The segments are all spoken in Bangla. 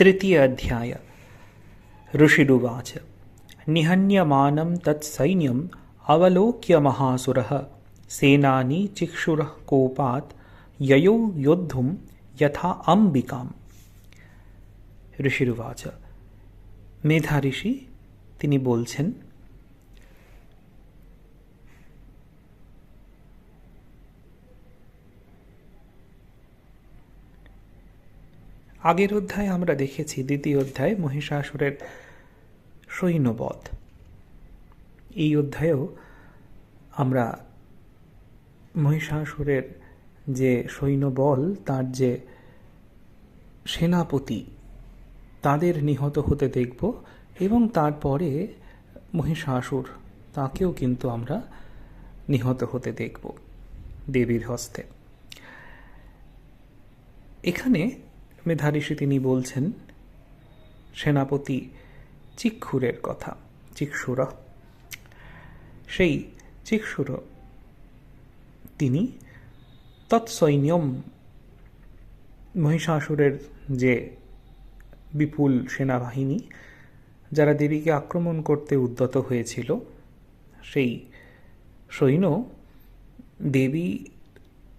तृतीय अध्याय ऋषिरुवाच निहन्यमानं तत्सैन्यम् अवलोक्य महासुरः सेनानी चिक्षुरः कोपात् ययो योद्धुं यथा अम्बिकाम् ঋষিরুবাচ মেধা ঋষি তিনি বলছেন আগের অধ্যায়ে আমরা দেখেছি দ্বিতীয় অধ্যায় মহিষাসুরের সৈন্যবধ। এই অধ্যায়েও আমরা মহিষাসুরের যে সৈন্যবল, তার যে সেনাপতি, তাদের নিহত হতে দেখব এবং তারপরে মহিষাসুর, তাকেও কিন্তু আমরা নিহত হতে দেখব দেবীর হস্তে। এখানে মেধাঋষি তিনি বলছেন, সেনাপতি চিক্ষুরের কথা চিক্ষুর সেই চিক্ষুর তিনি তৎসৈন্যম মহিষাসুরের যে বিপুল সেনাবাহিনী, যারা দেবীকে আক্রমণ করতে উদ্যত হয়েছিল, সেই সৈন্য দেবী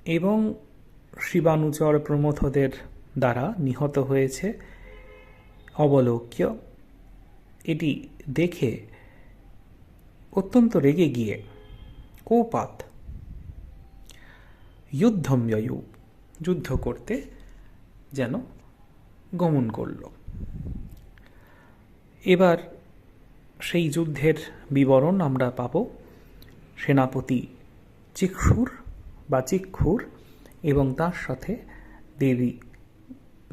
এবং শিবানুচর প্রমথদের দ্বারা নিহত হয়েছে। অবলোক্য, এটি দেখে অত্যন্ত রেগে গিয়ে, কোপাত, যুদ্ধম্যয়ু যুদ্ধ করতে যেন গমন করল। এবার সেই যুদ্ধের বিবরণ আমরা পাব। সেনাপতি চিক্ষুর বা চিক্ষুর এবং তার সাথে দেবী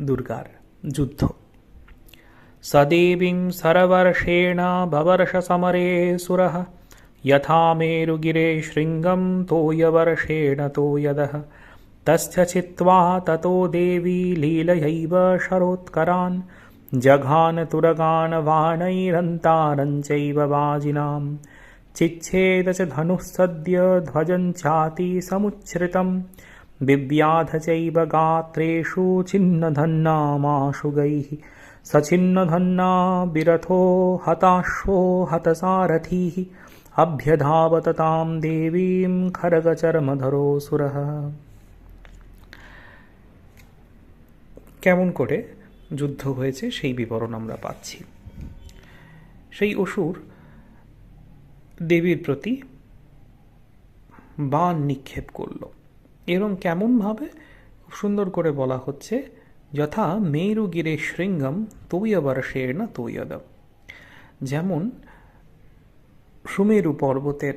দুর্গার যুদ্ধ সদেবীং সরবর্ষেণ ববর্ষ সমরে সুরः यथा मेरुगिरे शृङ्गं तोयवर्षेण तोयदः तस्य छित्त्वा ततो देवी लीलयैव शरोत्करान् जघान तुरगान् बाणैरन्तारञ्चैव वाजिनां चिच्छेद च धनुः सद्य ध्वजं चाति समुच्छ्रितं बिव्याध चैव गात्रेषु छिन्नधन्नामाशु गैः सछिन्नधन्ना विरथो हताश्वो हतसारथिः अभ्यधावत तां देवीं खरगचर्मधरोऽसुरः কেমন করে যুদ্ধ হয়েছে সেই বিবরণ আমরা পাচ্ছি সেই অসুর দেবীর প্রতি বান নিক্ষেপ করল এবং কেমনভাবে সুন্দর করে বলা হচ্ছে, যথা মেরুগিরে শৃঙ্গম তৈয়বর্ষের না তৈয়দ যেমন, সুমেরু পর্বতের,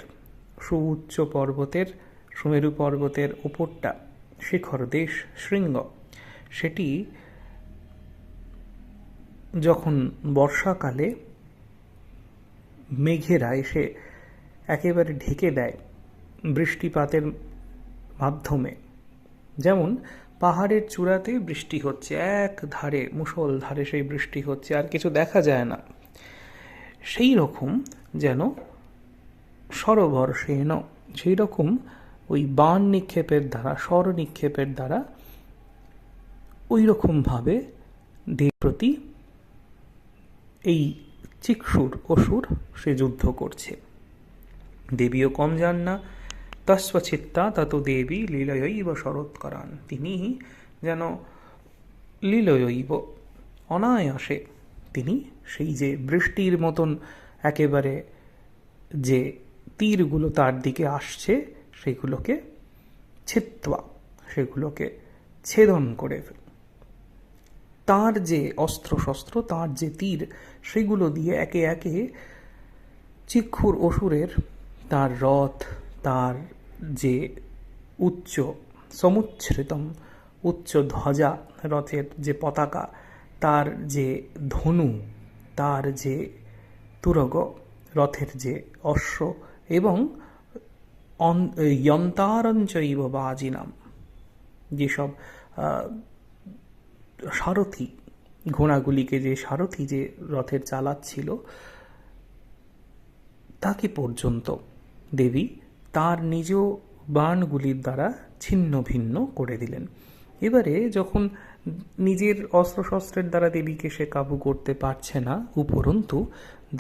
সুউচ্চ পর্বতের, সুমেরু পর্বতের ওপরটা শিখর দেশ শৃঙ্গ। সেটি যখন বর্ষাকালে মেঘেরা এসে একেবারে ঢেকে দেয়, বৃষ্টিপাতের মাধ্যমে। যেমন, পাহাড়ের চূড়াতে বৃষ্টি হচ্ছে, এক ধারে মুসল ধারে সেই বৃষ্টি হচ্ছে, আর কিছু দেখা যায় না। সেই রকম যেন সরবর্ষেন সেই রকম ওই বান নিক্ষেপের দ্বারা, স্বর নিক্ষেপের দ্বারা ওই রকমভাবে দেব প্রতি এই চিক্ষুর অসুর সে যুদ্ধ করছে। দেবীও কম যান না তস্বচিত্তা তত দেবী লীলয়ৈব শরৎকরান তিনি যেন লীলয়ৈব অনায়াসে তিনি সেই যে বৃষ্টির মতন একেবারে যে তীরগুলো তার দিকে আসছে, সেগুলোকে ছিত্ত্বা সেগুলোকে ছেদন করে তার যে অস্ত্র শস্ত্র তার যে তীর, সেগুলো দিয়ে একে একে চিক্ষুর অসুরের তার রথ, তার যে উচ্চ, সমুচ্ছ্রিতম উচ্চ ধ্বজা রথের যে পতাকা, তার যে ধনু, তার যে তুরগ রথের যে অশ্ব এবং যন্তারঞ্চৈব বাজিনাম, যেসব সারথি, ঘোড়াগুলিকে যে সারথি যে রথের চালাচ্ছিল তাকে পর্যন্ত দেবী তার নিজ বাণগুলির দ্বারা ছিন্ন ভিন্ন করে দিলেন। এবারে যখন নিজের অস্ত্রশস্ত্রের দ্বারা দেবীকে সে কাবু করতে পারছে না, উপরন্তু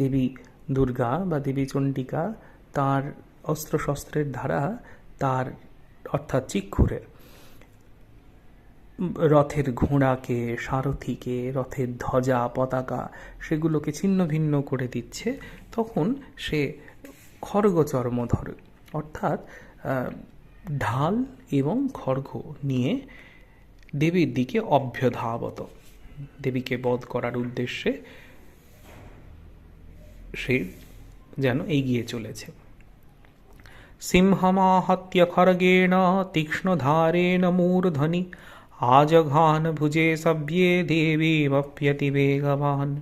দেবী দুর্গা বা দেবী চণ্ডিকা তার অস্ত্রশস্ত্রের দ্বারা তার, অর্থাৎ চিক্ষুরের রথের ঘোড়াকে, সারথিকে, রথের ধ্বজা, পতাকা সেগুলোকে ছিন্ন ভিন্ন করে দিচ্ছে। তখন সে খড়গচর্ম ধরে অর্থাৎ ঢাল এবং খড়গ নিয়ে দেবীর দিকে অভ্যধাবত। দেবীকে বধ করার উদ্দেশ্যে সে যেন এগিয়ে চলেছে। সিংহমাহত্য খড়গেণ তীক্ষ্ণধারেণ মূর্ধনি আজঘান ভুজে সভ্যে দেবীমপ্যতিবেগবান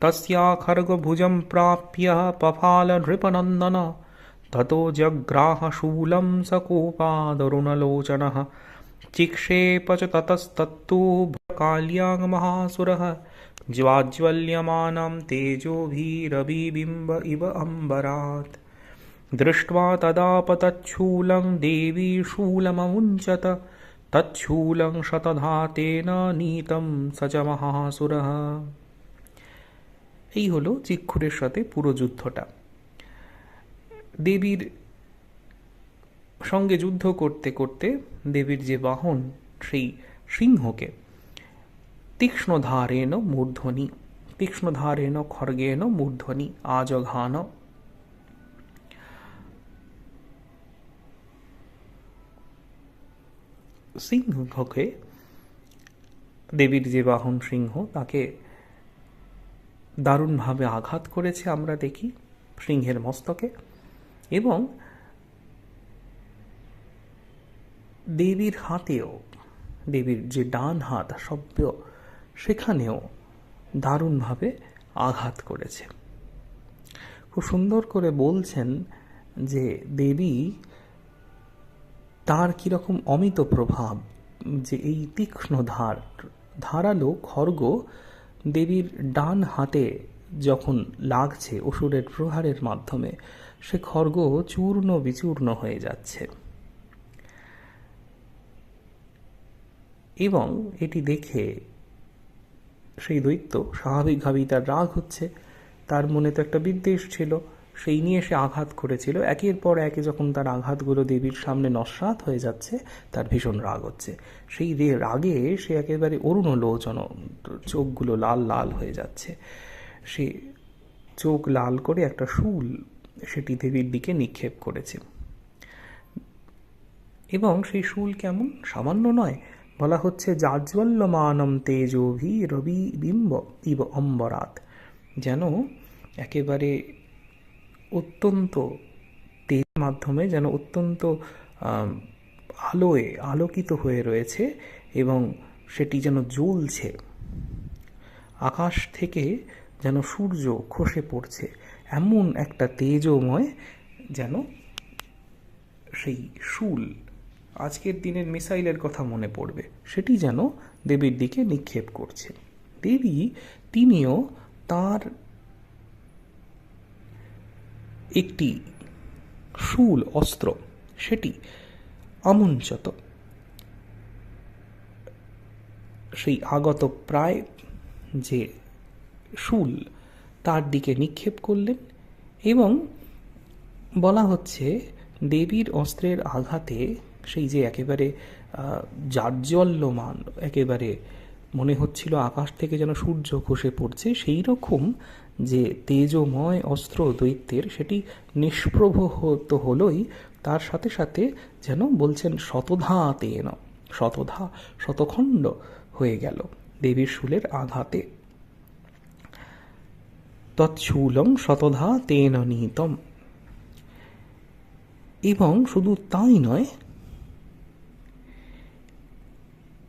তস্যা খড়গভুজম প্রাপ্য পফাল নৃপনন্দন ततो जग्राहशूलं सकोपादरुणलोचनः चिक्षेप च ततस्तत्तु काल्यां महासुरः ज्वाज्वल्यमानं तेजोभिरभिबिम्ब इव अम्बरात् दृष्ट्वा तदापतच्छूलं देवी शूलममुञ्चत तच्छूलं शतधा तेन नीतं स च মহাসুরः এই হলো চিক্ষুরের সাথে পুরো যুদ্ধটা দেবীর সঙ্গে যুদ্ধ করতে করতে দেবীর যে বাহন, সেই সিংহকে তীক্ষ্ণধারেণ মূর্ধনি তীক্ষ্ণধারেণ খর্গেণ মূর্ধনি আজঘান সিংহকে, দেবীর যে বাহন সিংহ, তাকে দারুণভাবে আঘাত করেছে, আমরা দেখি, সিংহের মস্তকে। এবং দেবীর হাতেও, দেবীর যে ডান হাত, সভ্য, সেখানেও দারুণভাবে আঘাত করেছে। খুব সুন্দর করে বলছেন যে দেবী তার কীরকম অমিত প্রভাব, যে এই তীক্ষ্ণ ধার, ধারালো খর্গ দেবীর ডান হাতে যখন লাগছে, অসুরের প্রহারের মাধ্যমে সে খড়গ চূর্ণ বিচূর্ণ হয়ে যাচ্ছে। এবং এটি দেখে সেই দৈত্য স্বাভাবিকভাবেই তার রাগ হচ্ছে। তার মনে তো একটা বিদ্বেষ ছিল, সেই নিয়ে সে আঘাত করেছিল। একের পর একে যখন তার আঘাতগুলো দেবীর সামনে নস্বাত হয়ে যাচ্ছে, তার ভীষণ রাগ হচ্ছে। সেই রাগে সে একেবারে অরুণ লোচন চোখগুলো লাল লাল হয়ে যাচ্ছে। সে চোখ লাল করে একটা শুল সেটি দেবীর দিকে নিক্ষেপ করেছে। এবং সেই শুল কেমন? সামান্য নয়। বলা হচ্ছে, জাজ্বল্যমানম তেজোভি রবি বিম্ব ইব অম্বরাত যেন একেবারে অত্যন্ত তেজ মাধ্যমে যেন অত্যন্ত আলোয় আলোকিত হয়ে রয়েছে এবং সেটি যেন জ্বলছে। আকাশ থেকে যেন সূর্য খসে পড়ছে। এমন একটা তেজময় যেন সেই শুল আজকের দিনের মিসাইলের কথা মনে পড়বে। সেটি যেন দেবীর দিকে নিক্ষেপ করছে। দেবী তিনিও তার একটি শুল অস্ত্র, সেটি আমঞ্চত সেই আগত প্রায় যে শুল তার দিকে নিক্ষেপ করলেন এবং বলা হচ্ছে দেবীর অস্ত্রের আঘাতে সেই যে একেবারে আহ, জাজ্জল্যমান একেবারে মনে হচ্ছিল আকাশ থেকে যেন সূর্য খসে পড়ছে সেই রকম যে তেজময় অস্ত্র দৈত্যের সেটি নিষ্প্রভ তো হলোই তার সাথে সাথে যেন বলছেন শতধা তেন শতধা শতখণ্ড হয়ে গেল দেবীর শুলের আঘাতে। তৎশূলং শতধা তেন নিহিতম এবং শুধু তাই নয়,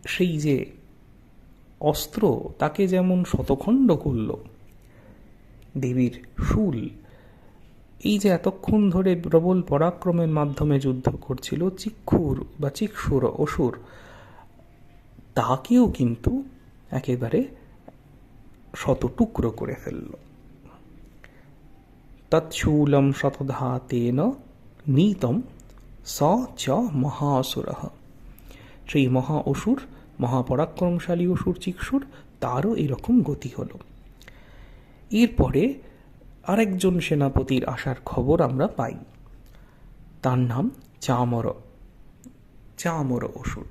সেই যে অস্ত্র, তাকে যেমন শতখণ্ড করল, দেবীর শুল, এই যে এতক্ষণ ধরে প্রবল পরাক্রমের মাধ্যমে যুদ্ধ করছিল চিক্ষুর বা চিক্ষুর অসুর, তাকেও কিন্তু একেবারে শত টুকরো করে ফেলল। তৎশূলম শতধা তেন নীতম স চ মহাসুর। সেই মহা অসুর, মহাপরাক্রমশালী অসুর চিক্ষুর তারও এরকম গতি হলো। এরপরে আরেকজন সেনাপতির আসার খবর আমরা পাই। তার নাম চামর চামর অসুর।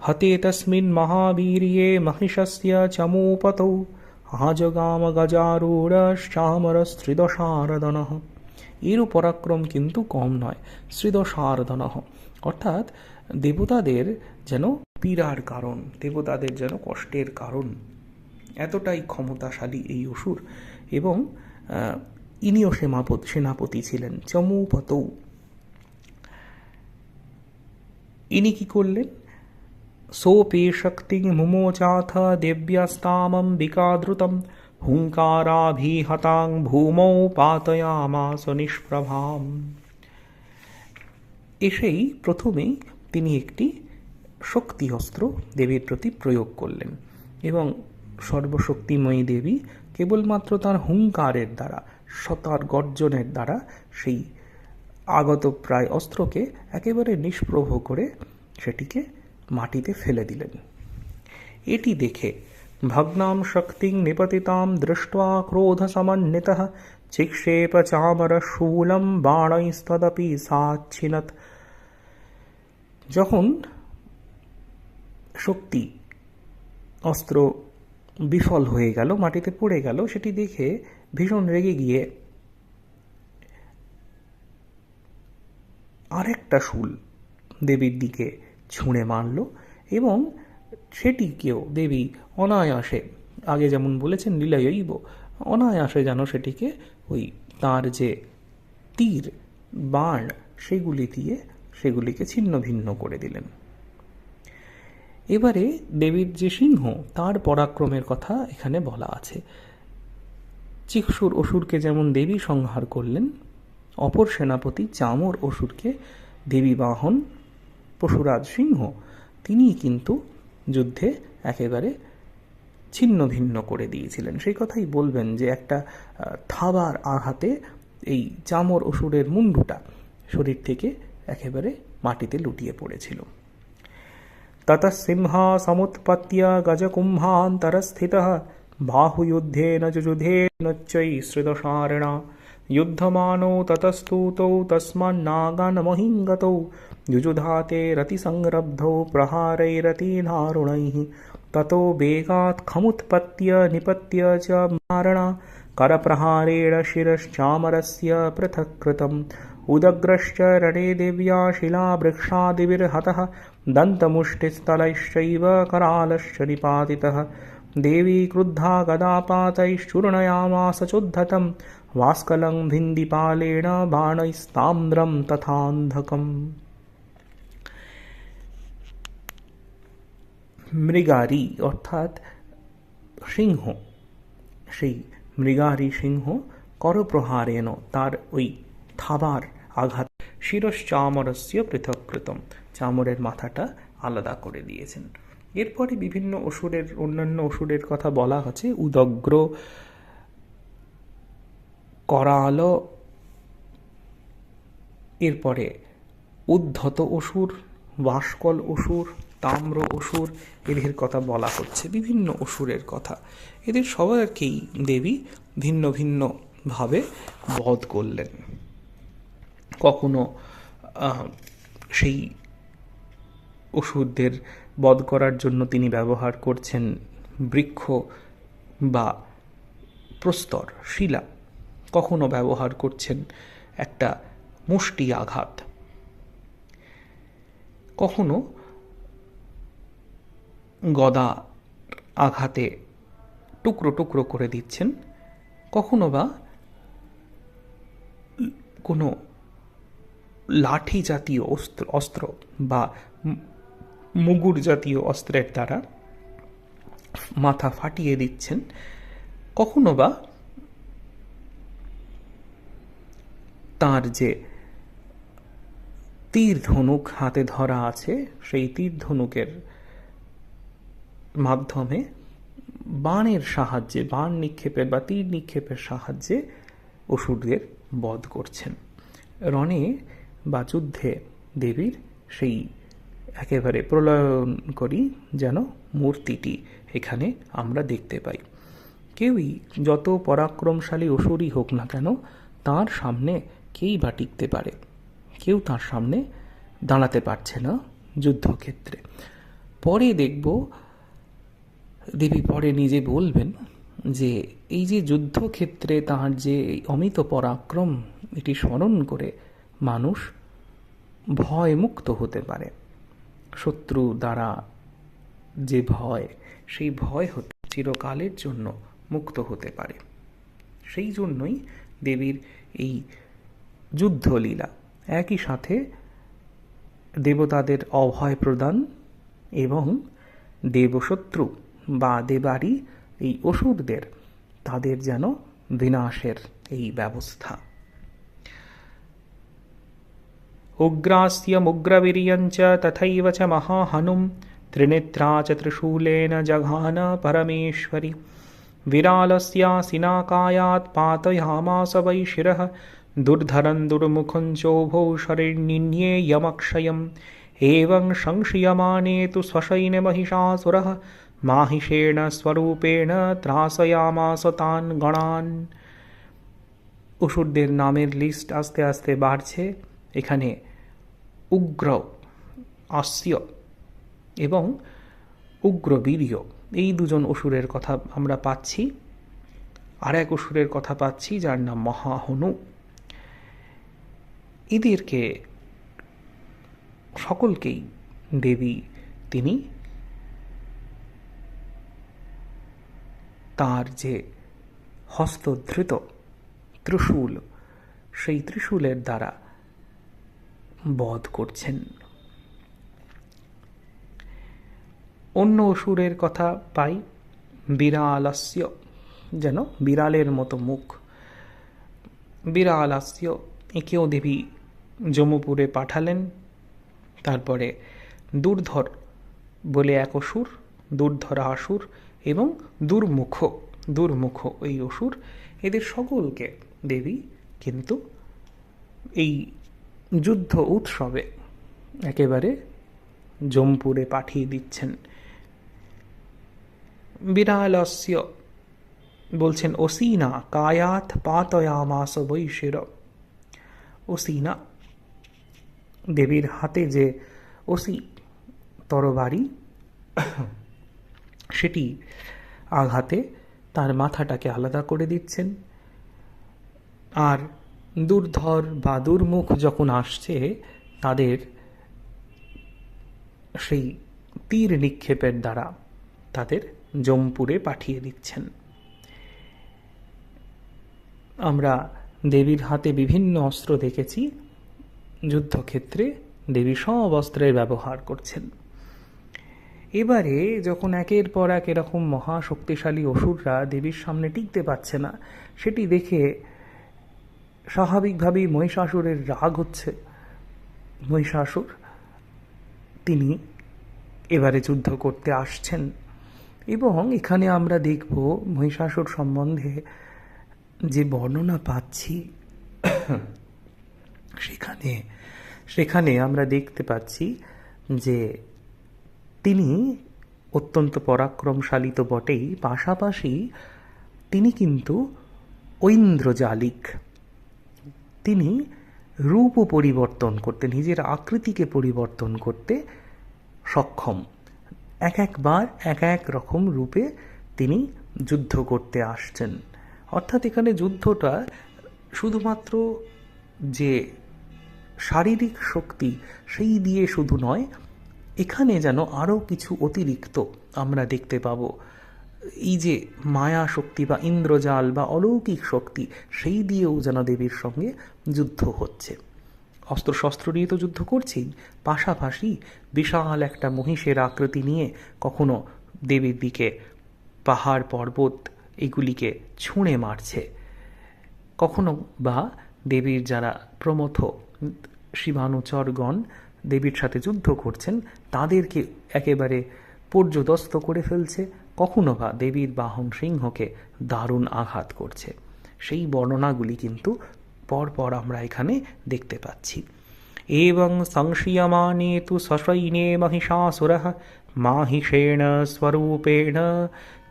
হতে তস্মিन् মহাবীর্যে মহিষস্য চমূপতৌ। আজগাম গজারূঢ়শ্চামরস্ত্রিদশারদনঃ এরও পরাক্রম কিন্তু কম নয় শ্রীদশারদনঃ অর্থাৎ দেবতাদের যেন পীড়ার কারণ, দেবতাদের যেন কষ্টের কারণ। এতটাই ক্ষমতাশালী এই অসুর এবং ইনিও সেনাপতি সেনাপতি ছিলেন, চমূপতৌ। ইনি কি করলেন? শক্তি মুমোচাথ দেব্যাস্তামম্বিকাদ্রুতম হুঙ্কারাভিহতাং ভূমৌ পাতয়ামাস নিষ্প্রভাম এসেই প্রথমেই তিনি একটি শক্তি অস্ত্র দেবীর প্রতি প্রয়োগ করলেন এবং সর্বশক্তিময়ী দেবী কেবলমাত্র তার হুঙ্কারের দ্বারা, সতার গর্জনের দ্বারা সেই আগত প্রায় অস্ত্রকে একেবারে নিষ্প্রভ করে সেটিকে মাটিতে ফেলে দিলেন। এটি দেখে ভগ্নাম শক্তিং নিপতিতাম দৃষ্ট ক্রোধ সমন্বিত চিক্ষেপ চামর শূলম বাণৈস্তদপি সাচ্ছিনত। যখন শক্তি অস্ত্র বিফল হয়ে গেল, মাটিতে পড়ে গেল, সেটি দেখে ভীষণ রেগে গিয়ে আরেকটা শুল দেবীর দিকে ছুঁড়ে মারল এবং সেটিকেও দেবী অনায়াসে, আগে যেমন বলেছেন লীলায়ৈব, অনায়াসে যেন সেটিকে ওই তার যে তীর, বাণ, সেগুলি দিয়ে সেগুলিকে ছিন্ন ভিন্ন করে দিলেন। এবারে দেবীর যে সিংহ, তার পরাক্রমের কথা এখানে বলা আছে। চিক্ষুর অসুরকে যেমন দেবী সংহার করলেন, অপর সেনাপতি চামর অসুরকে দেবী বাহন পশুরাজ সিংহ তিনি কিন্তু যুদ্ধে একেবারে ছিন্ন ভিন্ন করে দিয়েছিলেন সেই কথাই বলবেন যে একটা আহ, থাবার আঘাতে এই চামর অসুরের মুন্ডুটা শরীর থেকে একেবারে মাটিতে লুটিয়ে পড়েছিল ततः सिंह समुत्पत्य गजकुम्भान्तरस्थितः बाहुयुद्धेन जुजुधेन चैश्रिदशारिणा युद्धमानो ततस्तूतौ तस्मान्नागानमहिङ्गतौ युजुधाते रतिसंरब्धौ प्रहारैरतिदारुणैः ततो वेगात् खमुत्पत्य निपत्य च मारणा, करप्रहारेण शिरश्चामरस्य पृथक् कृतम् उदग्रश्च रणे देव्या शिलावृक्षादिभिर्हतः, दन्तमुष्टिस्थलैश्चैव करालश्च निपातितः। देवी क्रुद्धा गदापातैश्चूर्णयामास चोद्धतं वास्कलं भिन्दिपालेन बाणैस्ताम्रं तथान्धकम्। মৃগারি, অর্থাৎ সিংহ। সেই মৃগারি সিংহ করপ্রহারেণ তার ওই থাবার আঘাত শিরশ্চামরস্য পৃথকৃতম চামরের মাথাটা আলাদা করে দিয়েছেন। এরপরে বিভিন্ন অসুরের, অন্যান্য অসুরের কথা বলা হচ্ছে উদগ্র করাল, এরপরে উদ্ধত অসুর বাসকল অসুর তাম্র অসুর এদের কথা বলা হচ্ছে, বিভিন্ন অসুরের কথা। এদের সবাইকেই দেবী ভিন্ন ভিন্ন ভাবে বধ করলেন। কখনো সেই অসুরদের বধ করার জন্য তিনি ব্যবহার করছেন বৃক্ষ বা প্রস্তর, শিলা। কখনো ব্যবহার করছেন একটা মুষ্টি আঘাত। কখনো গদা আঘাতে টুকরো টুকরো করে দিচ্ছেন। কখনো বা কোনো লাঠি জাতীয় অস্ত্র অস্ত্র বা মুগুর জাতীয় অস্ত্রের দ্বারা মাথা ফাটিয়ে দিচ্ছেন। কখনো বা তার যে তীর ধনুক হাতে ধরা আছে, সেই তীর ধনুকের মাধ্যমে বাণের সাহায্যে, বাণ নিক্ষেপের বা তীর নিক্ষেপের সাহায্যে অসুরদের বধ করছেন। রণে বা যুদ্ধে দেবীর সেই একেবারে প্রলয়ন করি যেন মূর্তিটি এখানে আমরা দেখতে পাই। কেউই যত পরাক্রমশালী অসুরই হোক না কেন, তার সামনে কেই বা টিকতে পারে? কেউ তার সামনে দাঁড়াতে পারছে না যুদ্ধক্ষেত্রে। পরে দেখব দেবী পরে নিজে বলবেন যে এই যে যুদ্ধক্ষেত্রে তাহার যে অমিত পরাক্রম, এটি স্মরণ করে মানুষ ভয় মুক্ত হতে পারে। শত্রু দ্বারা যে ভয়, সেই ভয় হতে চিরকালের জন্য মুক্ত হতে পারে। সেই জন্যই দেবীর এই যুদ্ধলীলা একই সাথে দেবতাদের অভয় প্রদান এবং দেবশত্রু বা দেবারই এই অসুরদের তাদের যেন বিনাশের এই ব্যবস্থা उग्रास्यमुग्रवीर्यञ्च तथैव च महाहनुं त्रिनेत्रा च त्रिशूलेन जघान परमेश्वरि विरालस्यासिनाकायात् पातयामास वै शिरः दुर्धरं दुर्मुखं चोभौ शरण्यिन्ये यमक्षयम् एवं संश्रियमाणे तु स्वशैनमहिषासुरः माहिषेण स्वरूपेण ত্রাসয়ামাস তান গণান অসুরদের নামের লিস্ট আস্তে আস্তে বাড়ছে এখানে উগ্র অস্য এবং উগ্রবীর্য এই দুজন অসুরের কথা আমরা পাচ্ছি আর এক অসুরের কথা পাচ্ছি যার নাম মহাহনু এদেরকে সকলকেই দেবী তিনি তার যে হস্তধৃত ত্রিশূল, সেই ত্রিশূলের দ্বারা বধ করছেন। অন্য অসুরের কথা পাই, বিড়ালস্য, যেন বিড়ালের মতো মুখ। বিড়ালস্য, একেও দেবী যমুপুরে পাঠালেন। তারপরে দুর্ধর বলে এক অসুর দুর্ধরা আসুর এবং দুর্মুখ দুর্মুখ এই অসুর। এদের সকলকে দেবী কিন্তু এই যুদ্ধ উৎসবে একেবারে জমপুরে পাঠিয়ে দিচ্ছেন। বিড়ালস্য বলছেন, ওসিনা কায়াত পাতয়ামাস বৈশির। ওসিনা, দেবীর হাতে যে ওসি তরবারি সেটি আঘাতে তার মাথাটাকে আলাদা করে দিচ্ছেন। আর দুর্ধর বা দুর্মুখ যখন আসছে, তাদের সেই তীর নিক্ষেপের দ্বারা তাদের জমপুরে পাঠিয়ে দিচ্ছেন। আমরা দেবীর হাতে বিভিন্ন অস্ত্র দেখেছি। যুদ্ধক্ষেত্রে দেবী সব অস্ত্রের ব্যবহার করছেন। এবারে যখন একের পর এক এরকম মহাশক্তিশালী অসুররা দেবীর সামনে টিকতে পারছে না, সেটি দেখে স্বাভাবিকভাবেই মহিষাসুরের রাগ হচ্ছে। মহিষাসুর, তিনি এবারে যুদ্ধ করতে আসছেন এবং এখানে আমরা দেখব মহিষাসুর সম্বন্ধে যে বর্ণনা পাচ্ছি, সেখানে সেখানে আমরা দেখতে পাচ্ছি যে তিনি অত্যন্ত পরাক্রমশালী তো বটেই, পাশাপাশি তিনি কিন্তু ঐন্দ্রজালিক। তিনি রূপ পরিবর্তন করতে, নিজের আকৃতিকে পরিবর্তন করতে সক্ষম। এক একবার, এক এক রকম রূপে তিনি যুদ্ধ করতে আসছেন। অর্থাৎ এখানে যুদ্ধটা শুধুমাত্র যে শারীরিক শক্তি, সেই দিয়ে শুধু নয় এখানে যেন আরও কিছু অতিরিক্ত আমরা দেখতে পাব। এই যে মায়া শক্তি বা ইন্দ্রজাল বা অলৌকিক শক্তি, সেই দিয়েও যেন দেবীর সঙ্গে যুদ্ধ হচ্ছে। অস্ত্রশস্ত্র নিয়ে তো যুদ্ধ করছেই, পাশাপাশি বিশাল একটা মহিষের আকৃতি নিয়ে কখনো দেবীর দিকে পাহাড় পর্বত এগুলিকে ছুঁড়ে মারছে। কখনো বা দেবীর যারা প্রমথ, শিবানুচরগণ দেবীর সাথে যুদ্ধ করছেন, তাদেরকে একেবারে পর্যদস্ত করে ফেলছে, কখনো বা দেবীর বাহন সিংহকে দারুণ আঘাত করছে। সেই বর্ণনাগুলি কিন্তু পরপর আমরা এখানে দেখতে পাচ্ছি। এবং সংশীয়মানে তু সশৈনে মহিষাসুর, মাহিষেণ স্বরূপেণ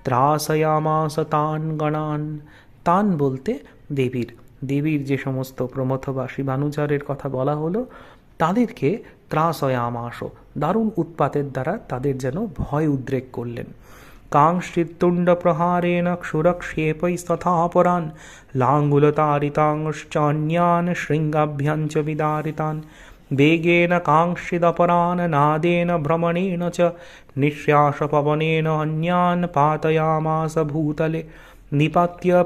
ত্রাসয়ামাস তান গণান। তান বলতে দেবীর। দেবীর যে সমস্ত প্রমথবাসী বানুচারের কথা বলা হলো তাদেরকে ত্রাসয়ামাস দারুণ উৎপাতের দ্বারা তাদের যেন ভয় উদ্রেক করলেন। কাংশ্চিত্তুণ্ড প্রহারেণ ক্ষুরক্ষেপৈস্তথাপরান লাঙ্গুলতারিতাংশ্চান্যান শৃঙ্গাভ্যাঞ্চ বিদারিতান, বেগেন কাংশ্চিদপরান নাদেন ভ্রমণেন চ, নিঃশ্বাসপবনেন অন্যান পাতয়ামাস ভূতলে, নিপাত্য